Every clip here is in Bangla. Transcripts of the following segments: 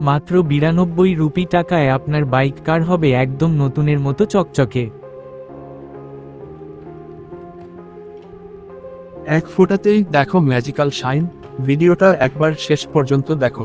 মাত্র বিরানব্বই রুপি টাকায় আপনার বাইক কার হবে একদম নতুনের মতো চকচকে। এক ফোটাতেই দেখো ম্যাজিক্যাল শাইন ভিডিওটা একবার শেষ পর্যন্ত দেখো।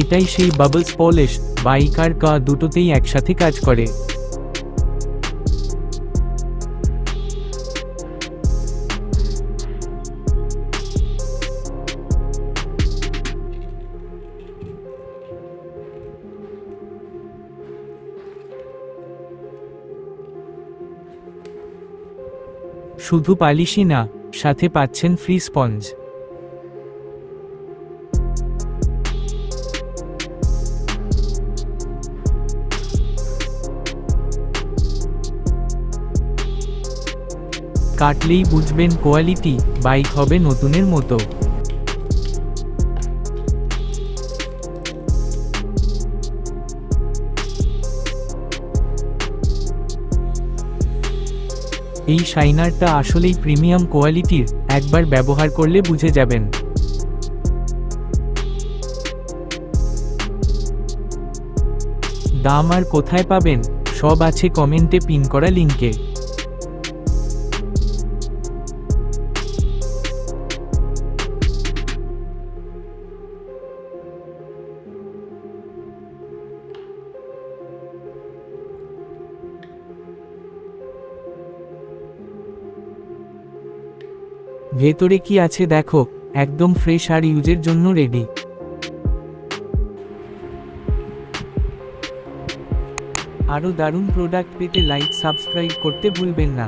এটাই সেই বাবলস পলিশ বাইক আর কা দুটোতেই একসাথে কাজ করে। শুধু পালিশই না, সাথে পাচ্ছেন ফ্রি স্পঞ্জ কাটলেই বুঝবেন কোয়ালিটি বাইক হবে নতুনের মতো। এই শাইনারটা আসলেই প্রিমিয়াম কোয়ালিটির, একবার ব্যবহার করলে বুঝে যাবেন। দাম আর কোথায় পাবেন? সব আছে কমেন্টে পিন করা লিঙ্কে ভেতরে কি আছে দেখো, একদম ফ্রেশ আর ইউজের জন্য রেডি আরও দারুণ প্রোডাক্ট পেতে লাইক সাবস্ক্রাইব করতে ভুলবেন না।